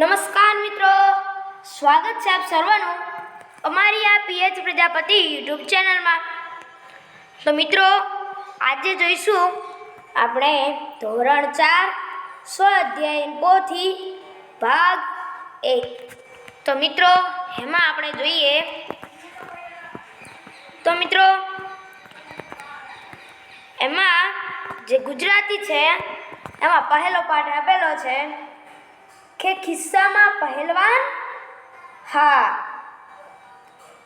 નમસ્કાર મિત્રો. સ્વાગત છે આપ સર્વનું અમારી આ પીએચ પ્રજાપતિ યુટ્યુબ ચેનલમાં. તો મિત્રો, આજે જોઈશું આપણે ધોરણ ચાર સ્વાધ્યાય પોથી ભાગ એક. તો મિત્રો, એમાં આપણે જોઈએ. તો મિત્રો, એમાં જે ગુજરાતી છે, એમાં પહેલો પાઠ આપેલો છે. કે ખિસ્સામાં પહેલવાન? હા.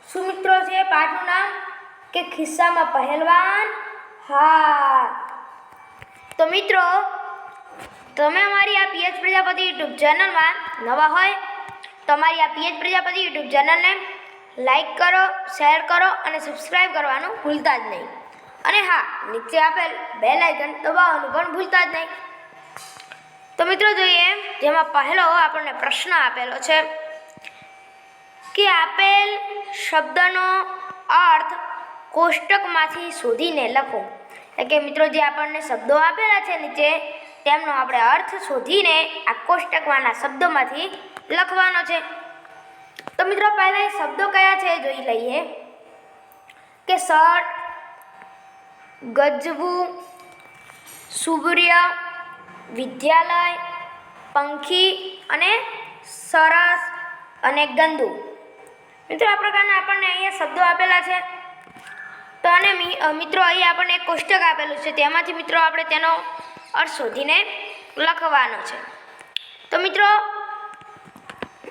શું મિત્રો છે પાઠનું નામ? કે ખિસ્સામાં પહેલવાન? હા. તો મિત્રો, તમે અમારી આ પીએચ પ્રજાપતિ યુટ્યુબ ચેનલમાં નવા હોય, તો અમારી આ પીએચ પ્રજાપતિ યુટ્યુબ ચેનલને લાઈક કરો, શેર કરો અને સબસ્ક્રાઈબ કરવાનું ભૂલતા જ નહીં. અને હા, નીચે આપેલ બેલ આઇકન દબાવવાનું પણ ભૂલતા જ નહીં. તો મિત્રો જોઈએ, જેમાં પહેલો આપણને પ્રશ્ન આપેલો છે કે આપેલ શબ્દનો અર્થ કોષ્ટકમાંથી શોધીને લખો. એટલે કે મિત્રો જે આપણને શબ્દો આપેલા છે નીચે, તેમનો આપણે અર્થ શોધીને આ કોષ્ટકમાંના શબ્દોમાંથી લખવાનો છે. તો મિત્રો પહેલાં એ શબ્દો કયા છે જોઈ લઈએ. કે શર્ટ ગજવું સૂર્ય વિદ્યાલય, પંખી અને સરસ અને ગંદુ. મિત્રો, આ પ્રકારના આપણને અહીંયા શબ્દો આપેલા છે. તો અને મિત્રો, અહીં આપણને એક કોષ્ટક આપેલું છે. તેમાંથી, મિત્રો, આપણે તેનો અર્થ શોધીને લખવાનો છે. તો, મિત્રો,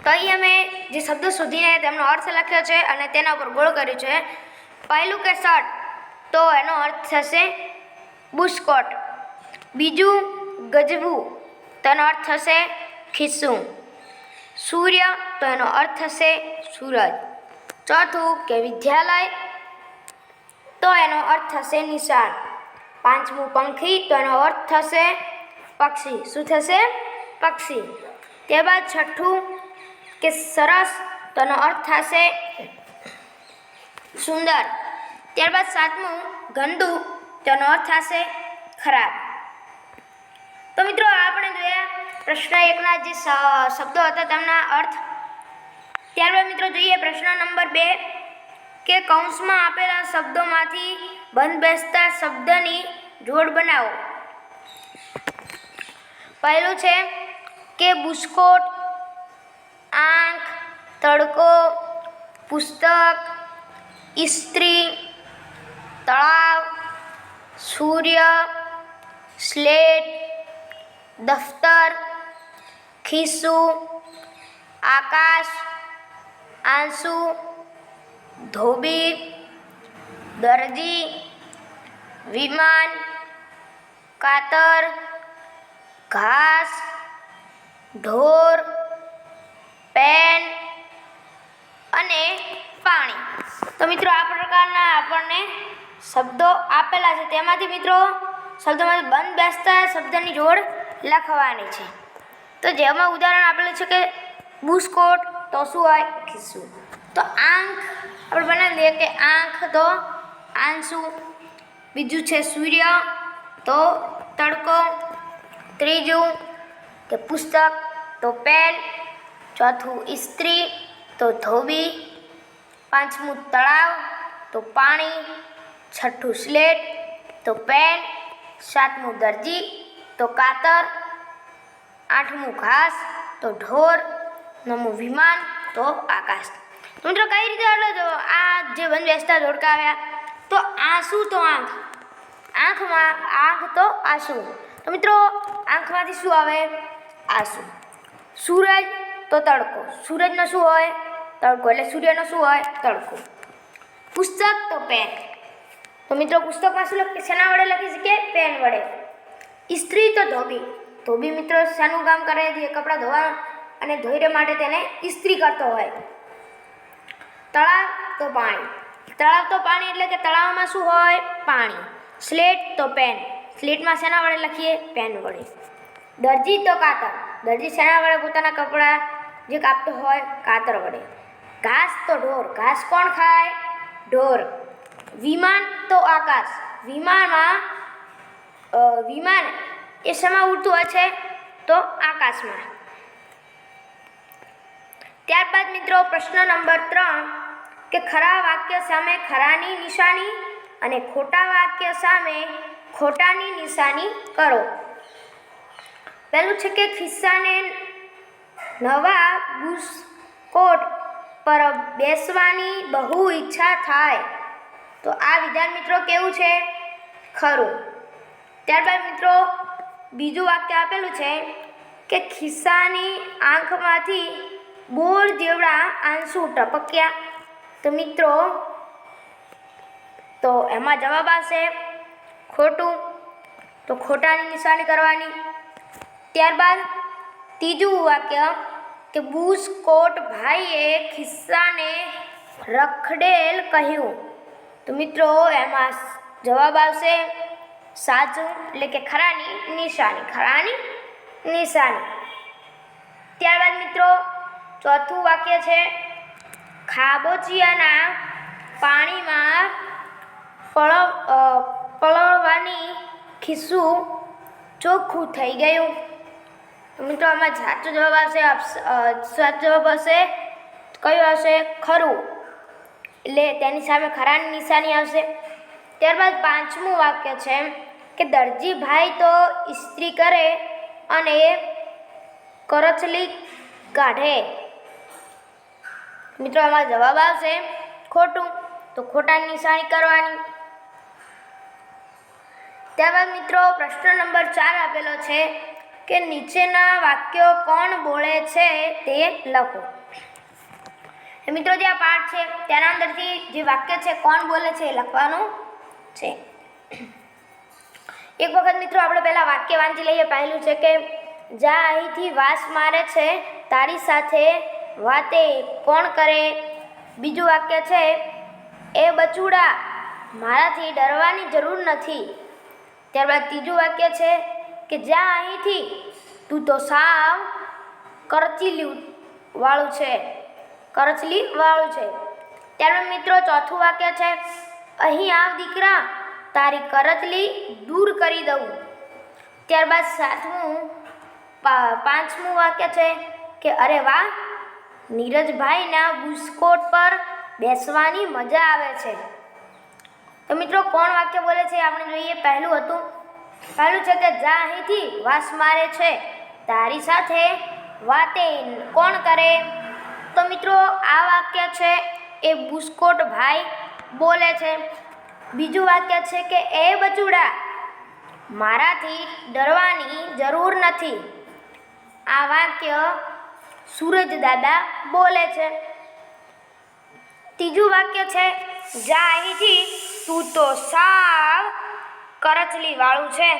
તો અહીં અમે જે શબ્દો શોધીને તેમનો અર્થ લખ્યો છે અને તેના ઉપર ગોળ કર્યું છે. પહેલું કે શર્ટ તો એનો અર્થ થશે બુસ્કોટ. બીજું ગજવું. તેનો અર્થ થશે ખિસ્સું. સૂર્ય તો એનો અર્થ થશે સૂરજ. ચોથું, કે વિદ્યાલય. તો એનો અર્થ થશે નિશાન પાંચમું, પંખી. તો એનો અર્થ થશે પક્ષી. શું થશે? પક્ષી. ત્યારબાદ છઠ્ઠું, કે સરસ. તો એનો અર્થ થશે સુંદર. ત્યારબાદ સાતમું, ગંદુ. તેનો અર્થ થશે ખરાબ. તો મિત્રો આપણે જોયા પ્રશ્ન એકના જે શબ્દો હતા તેમના અર્થ. ત્યારબાદ મિત્રો જોઈએ પ્રશ્ન નંબર બે, કે કૌંસમાં આપેલા શબ્દોમાંથી બંધ બેસતા શબ્દની જોડ બનાવો. પહેલું છે, કે બુસ્કોટ, આંખ, તડકો, પુસ્તક, ઇસ્ત્રી, તળાવ, સૂર્ય, સ્લેટ દફતર, ખિસ્સું, આકાશ, આંસુ, ધોબી, દરજી, વિમાન, કાતર, ઘાસ, ઢોર, પેન અને પાણી. તો મિત્રો આ પ્રકારના આપણને શબ્દો આપેલા છે. તેમાંથી મિત્રો શબ્દોમાંથી બંધ બેસતા શબ્દની જોડ લખવાની છે. તો જેમાં ઉદાહરણ આપેલું છે કે બુસ્કોટ તો શું હોય, ખિસ્સું. તો આંખ, આપણે બનાવી દઈએ કે આંખ તો આંસુ, બીજું છે સૂર્ય, તો તડકો, ત્રીજું કે પુસ્તક, તો પેન, ચોથું ઇસ્ત્રી, તો ધોબી, પાંચમું તળાવ, તો પાણી, છઠ્ઠું સ્લેટ, તો પેન, સાતમું દરજી તો કાતર, આઠમું ઘાસ, તો ઢોર, નવમું વિમાન, તો આકાશ. મિત્રો કઈ રીતે એટલે તો આ જે વન બેસતા જોડકા આવ્યા તો આંસુ તો આંખ. આંખમાં આંખ તો આંસુ. તો મિત્રો આંખમાંથી શું આવે? આંસુ. સૂરજ તો તડકો. સૂરજનો શું હોય? તડકો. એટલે સૂર્યનો શું હોય? તડકો. પુસ્તક તો પેન. તો મિત્રો પુસ્તકમાં શું લખી શેના વડે લખી શકે પેન વડે. ઇસ્ત્રી તો ધોબી. ધોબી મિત્રો શાનું કામ કરે છે, કપડાં ધોવા અને ધોઈને માટે તેને ઇસ્ત્રી કરતો હોય. તળાવ તો પાણી. તળાવ તો પાણી એટલે કે તળાવમાં શું હોય? પાણી. સ્લેટ તો પેન. સ્લેટમાં શેના વડે લખીએ? પેન વડે. દરજી તો કાતર. દરજી શેના વડે પોતાના કપડાં જે કાપતો હોય, કાતર વડે. ઘાસ તો ઢોર. ઘાસ કોણ ખાય? ઢોર. વિમાન તો આકાશ. વિમાનમાં વિમાન એ શેમાં ઉડતું હોય છે? તો આકાશમાં. ત્યારબાદ મિત્રો પ્રશ્ન નંબર ત્રણ, કે ખરા વાક્ય સામે ખરાની નિશાની અને ખોટા વાક્ય સામે ખોટાની નિશાની કરો. પહેલું છે કે ખિસ્સાને નવા બુસ્કોટ પર બેસવાની બહુ ઈચ્છા થાય. તો આ વિધાન મિત્રો કેવું છે? ખરું. ત્યારબાદ મિત્રો, બીજું વાક્ય આપેલું છે કે ખિસ્સાની આંખમાંથી બોર જેવડા આંસુ ટપક્યા. તો મિત્રો, તો એમાં જવાબ આવશે ખોટું. તો ખોટાની નિશાની કરવાની. ત્યારબાદ ત્રીજું વાક્ય કે બુસકોટ ભાઈએ ખિસ્સાને રખડેલ કહ્યું. તો મિત્રો, એમાં જવાબ આવશે સાચું એટલે કે ખરાની, નિશાની. ખરાની, નિશાની. ત્યારબાદ મિત્રો, ચોથું વાક્ય છે, ખાબોચિયાના પાણીમાં પળ પળવવાની ખિસ્સું ચોખ્ખું થઈ ગયું. મિત્રો, આમાં સાચો જવાબ આવશે સાચો જવાબ હશે કયો આવશે? ખરું. એટલે તેની સામે ખરાની નિશાની આવશે. ત્યારબાદ પાંચમું વાક્ય છે કે દરજી ભાઈ તો ઇસ્ત્રી કરે અને કરચલી કાઢે. મિત્રો, આમાં જવાબ આવશે ખોટું. તો ખોટાની નિશાની કરવાની. ત્યારબાદ મિત્રો, પ્રશ્ન નંબર ચાર આપેલો છે કે નીચેના વાક્યો કોણ બોલે છે તે લખો. મિત્રો, જે આ પાઠ છે, તેના અંદરથી જે વાક્ય છે, કોણ બોલે છે એ લખવાનું છે. એક વખત મિત્રો આપણે પહેલાં વાક્ય વાંચી લઈએ. પહેલું છે કે, જા અહીંથી વાસ મારે છે, તારી સાથે વાતે કોણ કરે? બીજું વાક્ય છે, એ બચુડા, મારાથી ડરવાની જરૂર નથી. ત્યારબાદ ત્રીજું વાક્ય છે કે, જા અહીંથી, તું તો સાવ કરચલી વાળું છે. કરચલી વાળું છે. ત્યારબાદ મિત્રો ચોથું વાક્ય છે અહીં આવ દીકરા, તારી કરતલી દૂર કરી દઉં. ત્યારબાદ સાતમું પાંચમું વાક્ય છે કે, અરે વાહ, નીરજભાઈના બુસ્કોટ પર બેસવાની મજા આવે છે. તો મિત્રો, કોણ વાક્ય બોલે છે આપણે જોઈએ. પહેલું હતું, પહેલું છે કે, જા અહીંથી, વાસ મારે છે. તારી સાથે વાતે કોણ કરે? તો મિત્રો, આ વાક્ય છે એ બુસ્કોટ ભાઈ બોલે છે. બીજું વાક્ય છે કે, એ બચુડા, મારાથી ડરવાની જરૂર નથી. આ વાક્ય સૂરજ દાદા બોલે છે. ત્રીજું વાક્ય છે જા અહીંથી તું તો સાવ કરચલી વાળું છે.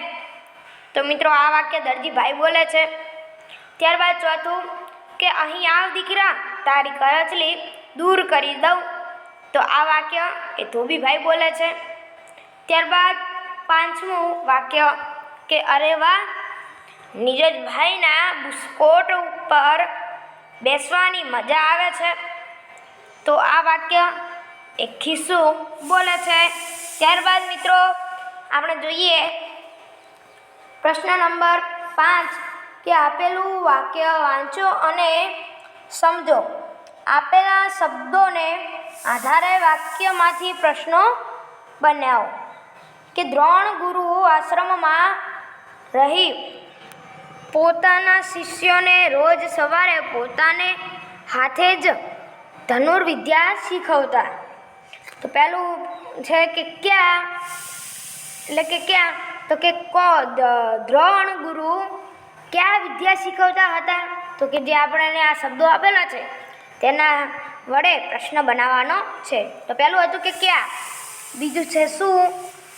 તો મિત્રો, આ વાક્ય દરજીભાઈ બોલે છે. ત્યારબાદ ચોથું કે, અહીં આવ દીકરા, તારી કરચલી દૂર કરી દઉં. તો આ વાક્ય એ ધોબીભાઈ બોલે છે. ત્યારબાદ પાંચમું વાક્ય કે અરે વાહ નીરજભાઈના બુસ્કોટ ઉપર બેસવાની મજા આવે છે. તો આ વાક્ય એ ખિસ્સું બોલે છે. ત્યારબાદ મિત્રો આપણે જોઈએ પ્રશ્ન નંબર પાંચ કે આપેલું વાક્ય વાંચો અને સમજો. આપેલા શબ્દોને આધારે વાક્યમાંથી પ્રશ્નો બનાવો. કે દ્રોણ ગુરુ આશ્રમમાં રહી પોતાના શિષ્યોને રોજ સવારે પોતાને હાથે જ ધનુર્વિદ્યા શીખવતા. તો પહેલું છે કે ક્યાં? એટલે કે ક્યાં? તો કે કો દ્રોણ ગુરુ ક્યાં વિદ્યા શીખવતા હતા? તો કે જે આપણને આ શબ્દો આપેલા છે તેના વડે પ્રશ્ન બનાવવાનો છે. તો પહેલું હતું કે ક્યાં? બીજું છે શું?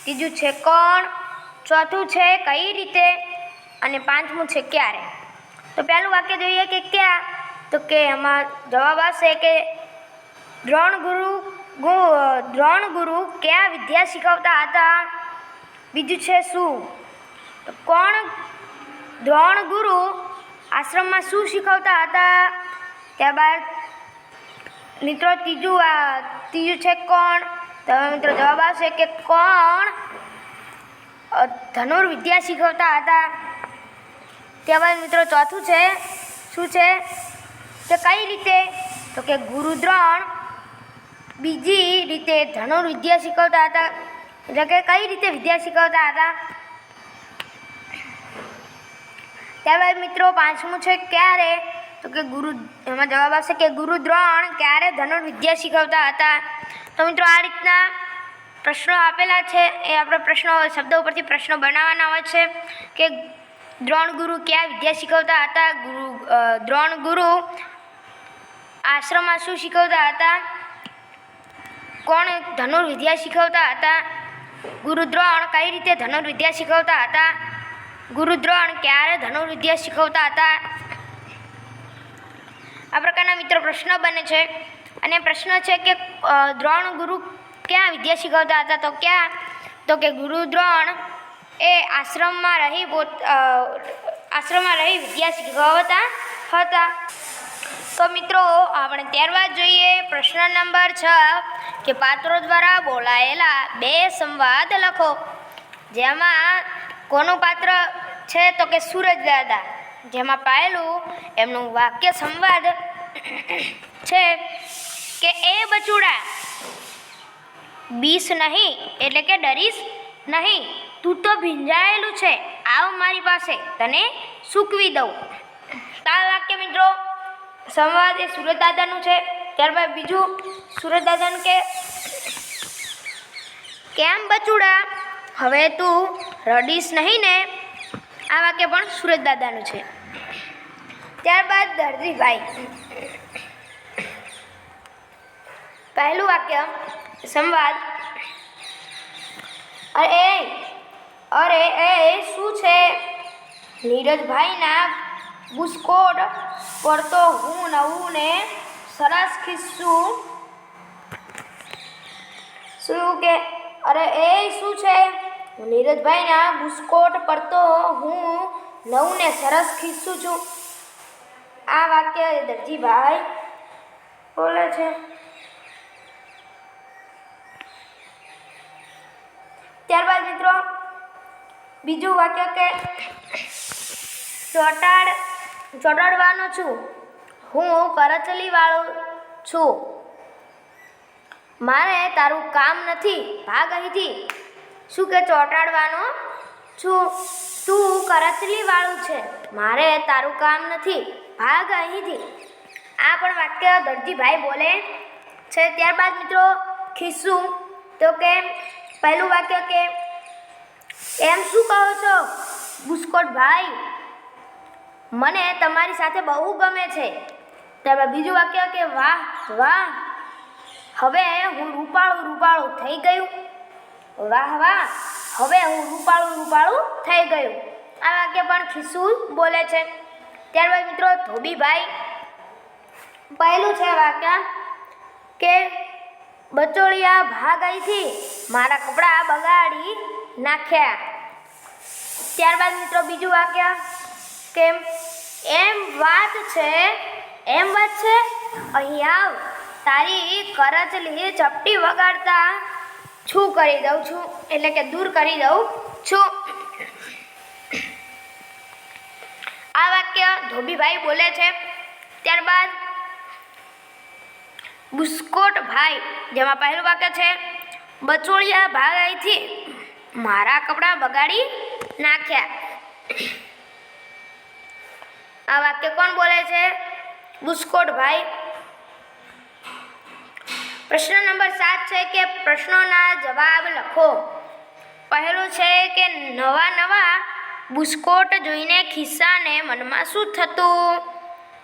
ત્રીજું છે કોણ? ચોથું છે કઈ રીતે? અને પાંચમું છે ક્યારે? તો પહેલું વાક્ય જોઈએ કે ક્યાં? તો કે એમાં જવાબ આવશે કે દ્રોણ ગુરુ દ્રોણ ગુરુ ક્યાં વિદ્યા શીખવતા હતા? બીજું છે શું? તો કોણ દ્રોણ ગુરુ આશ્રમમાં શું શીખવતા હતા? ત્યારબાદ મિત્રો, ત્રીજું આ, ત્રીજું છે કોણ? તો મિત્રો જવાબ આવશે કે કોણ? ધનુર્વિદ્યા શીખવતા હતા. ત્યારબાદ મિત્રો ચોથું છે, શું છે? કે કઈ રીતે? તો કે ગુરુદ્રોણ. બીજી રીતે ધનુર્વિદ્યા શીખવતા હતા. એટલે કે કઈ રીતે વિદ્યા શીખવતા હતા? ત્યારબાદ મિત્રો પાંચમું છે ક્યારે? તો કે ગુરુ, એમાં જવાબ આવશે કે ગુરુદ્રોણ ક્યારે ધનુર્વિદ્યા શીખવતા હતા? તો મિત્રો આ રીતના પ્રશ્નો આપેલા છે. એ આપણે પ્રશ્નો, શબ્દો ઉપરથી પ્રશ્નો બનાવવાના હોય છે કે દ્રોણ ગુરુ ક્યાં વિદ્યા શીખવતા હતા? ગુરુ દ્રોણ ગુરુ આશ્રમમાં શું શીખવતા હતા? કોણ ધનુર્વિદ્યા શીખવતા હતા? ગુરુદ્રોણ કઈ રીતે ધનુર્વિદ્યા શીખવતા હતા? ગુરુદ્રોણ ક્યારે ધનુર્વિદ્યા શીખવતા હતા? આ પ્રકારના મિત્રો પ્રશ્ન બને છે. અને પ્રશ્ન છે કે દ્રોણ ગુરુ ક્યાં વિદ્યા શીખવતા હતા? તો ક્યાં? તો કે ગુરુ દ્રોણ એ આશ્રમમાં રહી પોત આશ્રમમાં રહી વિદ્યા શીખવતા હતા. તો મિત્રો, આપણે ત્યારબાદ જોઈએ પ્રશ્ન નંબર છ, કે પાત્રો દ્વારા બોલાયેલા બે સંવાદ લખો. જેમાં કોનું પાત્ર છે? તો કે સૂરજ દાદા. જેમાં પાયેલું એમનું વાક્ય સંવાદ છે કે એ બચુડા, બીસ નહીં એટલે કે ડરીશ નહીં, તું તો ભીંજાયેલું છે, આવ મારી પાસે, તને સૂકવી દઉં. આ વાક્ય મિત્રો સંવાદ એ સુરત દાદાનું છે. ત્યારબાદ બીજું સુરત દાદાનું કે, કેમ બચુડા, હવે તું રડીશ નહીં ને? આ વાક્ય પણ સુરત દાદાનું છે. ત્યારબાદ દર્દીભાઈ. પહેલું વાક્ય, સંવાદ. અરે અરે, એ શું છે? નીરજભાઈના બુસ્કોટ પર તો હું નવું ને સરસ ખિસ્સું શું કે, અરે, એ શું છે? નીરજભાઈના બુસ્કોટ પર તો હું નવું ને સરસ ખિસ્સું છું. આ વાક્ય દરજીભાઈ બોલે છે. ત્યારબાદ મિત્રો, બીજું વાક્ય કે ચોટાડ, ચોટાડવાનો છું. હું કરચલી વાળું છું. મારે તારું કામ નથી, ભાગ અહીંથી. શું કે ચોટાડવાનો છું? તું કરચલી વાળું છે. મારે તારું કામ નથી. ભાગ અહીંથી. આ પણ વાક્ય દરજીભાઈ બોલે છે. ત્યારબાદ મિત્રો, ખિસ્સું. તો કે પહેલું વાક્ય કે, એમ શું કહો છો બુસ્કોટ ભાઈ મને તમારી સાથે બહુ ગમે છે. ત્યારબાદ બીજું વાક્ય કે, વાહ વાહ, હવે હું રૂપાળું રૂપાળું થઈ ગયું. વાહ વાહ, હવે હું રૂપાળું રૂપાળું થઈ ગયું. આ વાક્ય પણ ખિસ્સું બોલે છે. ત્યારબાદ મિત્રો, ધોબીભાઈ. પહેલું છે વાક્ય કે, બચોળિયા ભાગ અહીંથી મારા કપડાં બગાડી નાખ્યા. ત્યારબાદ મિત્રો, બીજું વાક્ય કે, એમ વાત છે, એમ વાત છે, અહીં આવ. તારી કરચલી ચપટી વગાડતા છું, કરી દઉં છું. એટલે કે દૂર કરી દઉં છું. આ વાક્ય ધોબીભાઈ બોલે છે. ત્યારબાદ બુસ્કોટ ભાઈ, જેમાં પહેલું વાક્ય છે, બચોળિયા અહીંથી મારા કપડાં બગાડી નાખ્યા. આ વાક્ય કોણ બોલે છે? બુસ્કોટ ભાઈ. પ્રશ્ન નંબર સાત છે કે પ્રશ્નોના જવાબ લખો. પહેલું છે કે નવા નવા બુસ્કોટ જોઈને ખિસ્સાને મનમાં શું થતું?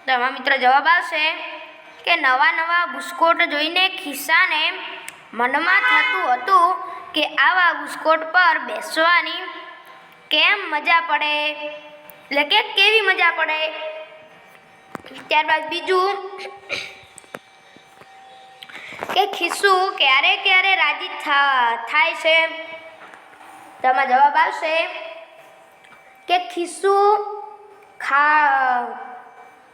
તો એમાં મિત્ર જવાબ આવશે કે નવા નવા બુસ્કોટ જોઈને ખિસ્સાને મનમાં થતું હતું કે આવા બુસ્કોટ પર બેસવાની કેમ મજા પડે? એટલે કે કેવી મજા પડે? ત્યારબાદ બીજું કે ખિસ્સું ક્યારે ક્યારે રાજી થાય છે? તેમાં જવાબ આવશે કે ખિસ્સુ ખા,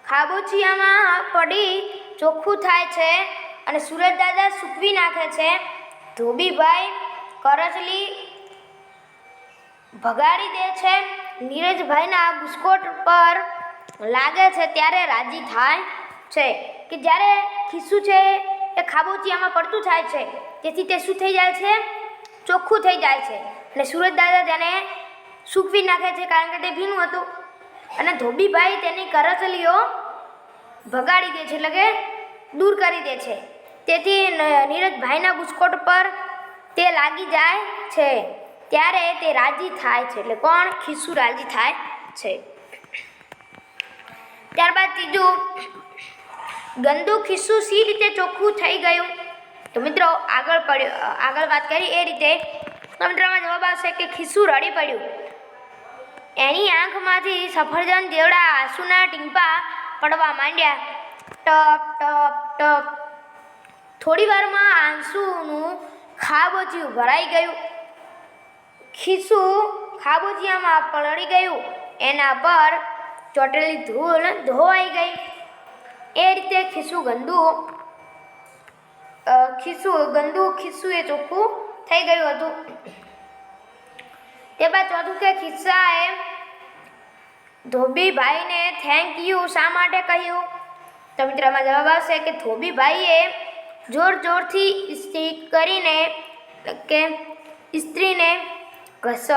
ખાબોચિયામાં પડી ચોખ્ખું થાય છે અને સુરજ દાદા સૂકવી નાખે છે. ધોબીભાઈ કરચલી ભગાડી દે છે. નીરજભાઈના બુસ્કોટ પર લાગે છે ત્યારે રાજી થાય છે કે જ્યારે ખિસ્સું છે એ ખાબોચિયામાં પડતું થાય છે, તેથી તે શું થઈ જાય છે? ચોખ્ખું થઈ જાય છે. અને સુરજ દાદા તેને સૂકવી નાખે છે કારણ કે તે ભીનું હતું. અને ધોબીભાઈ તેની કરચલીઓ ભગાડી દે છે, એટલે કે દૂર કરી દે છે. તેથી નીરજભાઈના ગુસ્કોટ પર તે લાગી જાય છે. ત્યારે તે રાજી થાય છે, એટલે કોણ? ખિસ્સુ રાજી થાય છે. ત્યારબાદ ત્રીજું, ગંદુ ખિસ્સું સી રીતે ચોખ્ખું થઈ ગયું? તો મિત્રો, આગળ પડ્યો, આગળ વાત કરી એ રીતે. મિત્રોમાં જવાબ આવશે કે ખિસ્સું રડી પડ્યું. એની આંખમાંથી સફરજન જેવડા આંસુના ટીંપા પડવા માંડ્યા. ટપ ટપ ટપ. થોડી વારમાં આંસુનું ખાબોચિયું ભરાઈ ગયું. ખીસુ ખાબોચિયામાં પલળી ગયું. એના પર ચોટેલી ધૂળ ધોવાઈ ગઈ. એ રીતે ખીસુ ગંદુ ખીસુ ગંદુ ખિસ્સું એ ચોખ્ખું થઈ ગયું હતું. તે બાદ ચોથું કે ખિસ્સાએ ધોબીભાઈને થેન્ક યુ શા માટે કહ્યું? તો મિત્રમાં જવાબ આવશે કે ધોબીભાઈએ જોર જોરથી ઇસ્ત્રી કરીને કે ઇસ્ત્રીને ઘસ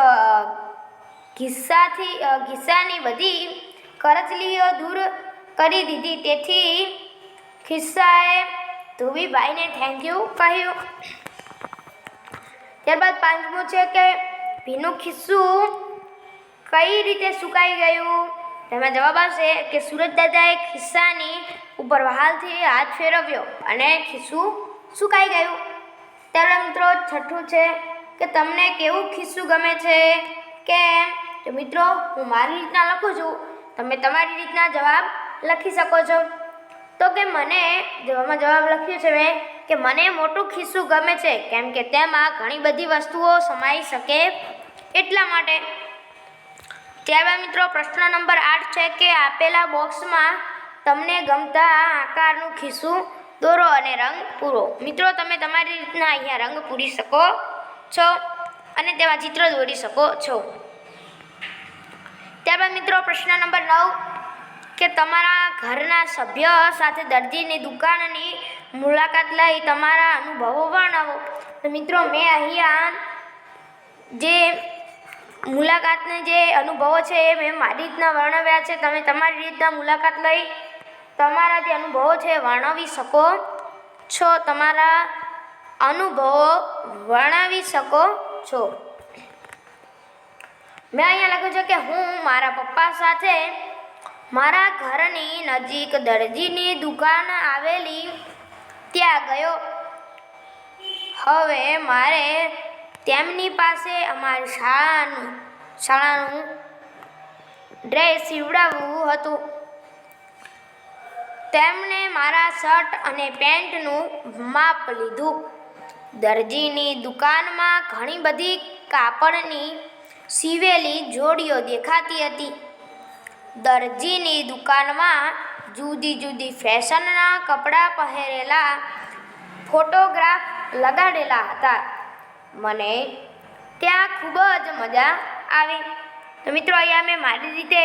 ખિસ્સાથી અ, બધી કરચલીઓ દૂર કરી દીધી. તેથી ખિસ્સાએ ધોબીભાઈને થેન્ક યુ કહ્યું. ત્યારબાદ પાંચમું છે કે ભીનું ખિસ્સું કઈ રીતે સુકાઈ ગયું? તેમાં જવાબ આવશે કે સુરત દાદાએ ખિસ્સાની ઉપર વહાલથી હાથ ફેરવ્યો અને ખિસ્સું સુકાઈ ગયું. ત્યારે મિત્રો છઠ્ઠું છે કે તમને કેવું ખિસ્સું ગમે છે? કે મિત્રો, હું મારી રીતના લખું છું. તમે તમારી રીતના જવાબ લખી શકો છો. તો કે મને જવાબમાં જવાબ લખ્યું છે મેં કે મને મોટું ખિસ્સું ગમે છે, કેમ કે તેમાં ઘણી બધી વસ્તુઓ સમાઈ શકે એટલા માટે. ત્યારબાદ મિત્રો, પ્રશ્ન નંબર આઠ છે કે આપેલા બોક્સમાં તમને ગમતા આકારનું ખિસ્સું દોરો અને રંગ પૂરો. મિત્રો, તમે તમારી રીતના અહીંયા રંગ પૂરી શકો છો અને તેમાં ચિત્ર દોરી શકો છો. ત્યારબાદ મિત્રો, પ્રશ્ન નંબર નવ કે તમારા ઘરના સભ્ય સાથે દર્દીની દુકાનની મુલાકાત લઈ તમારા અનુભવો વર્ણવો. તો મિત્રો, મેં અહીંયા જે મુલાકાતને જે અનુભવો છે એ મેં મારી રીતના વર્ણવ્યા છે. તમે તમારી રીતના મુલાકાત લઈ તમારા જે અનુભવો છે વર્ણવી શકો છો. તમારા અનુભવો વર્ણવી શકો છો. મેં અહીંયા લખ્યું છે કે હું મારા પપ્પા સાથે મારા ઘરની નજીક દરજીની દુકાન આવેલી ત્યાં ગયો. હવે મારે તેમની પાસે અમારી શાળાનું શાળાનું ડ્રેસ સીવડાવવું હતું. તેમણે મારા શર્ટ અને પેન્ટનું માપ લીધું. દરજીની દુકાનમાં ઘણી બધી કાપડની સીવેલી જોડીઓ દેખાતી હતી. દરજીની દુકાનમાં જુદી જુદી ફેશનના કપડાં પહેરેલા ફોટોગ્રાફ લગાડેલા હતા. મને ત્યાં ખૂબ જ મજા આવી. તો મિત્રો, અહીંયા મેં મારી રીતે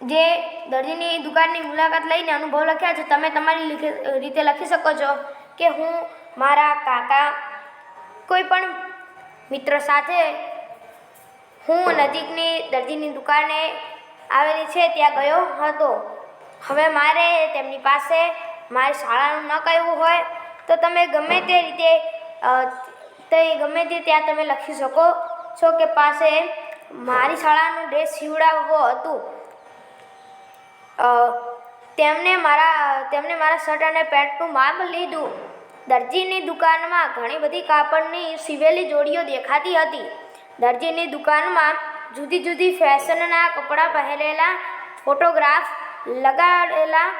જે દરજીની દુકાનની મુલાકાત લઈને અનુભવ લખ્યા છે, તમે તમારી રીતે લખી શકો છો કે હું મારા કાકા કોઈ પણ મિત્ર સાથે હું નજીકની દર્દીની દુકાને આવેલી છે, ત્યાં ગયો હતો. હવે મારે તેમની પાસે મારી શાળાનું ન કહેવું હોય, તો તમે ગમે તે રીતે તે ગમે તે ત્યાં તમે લખી શકો છો કે પાસે મારી શાળાનું ડ્રેસ સીવડાવવો હતું. તેમને મારા તેમણે મારા શર્ટ અને પેન્ટનું માપ લીધું. દરજીની દુકાનમાં ઘણી બધી કાપડની સીવેલી જોડીઓ દેખાતી હતી. દરજીની દુકાનમાં જુદી જુદી ફેશનના કપડાં પહેરેલા ફોટોગ્રાફ લગાડેલા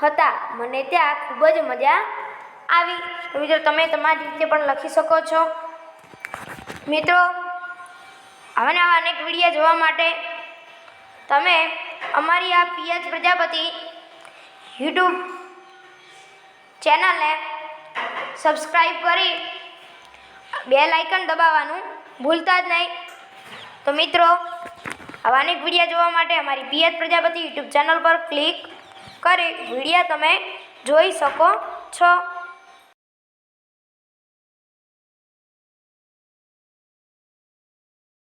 હતા. મને ત્યાં ખૂબ જ મજા આવી. મિત્રો, તમે તમારી રીતે પણ લખી શકો છો. મિત્રો આવા નવા અનેક વીડિયો જોવા માટે તમે અમારી આ પીએચ પ્રજાપતિ યુટ્યુબ ચેનલને સબસ્ક્રાઈબ કરી બે લાઇકન દબાવવાનું ભૂલતા જ નહીં. તો મિત્રો આવા અનેક વિડીયા જોવા માટે અમારી P H Prajapati YouTube channel પર ક્લિક કરી વિડીયા તમે જોઈ શકો છો.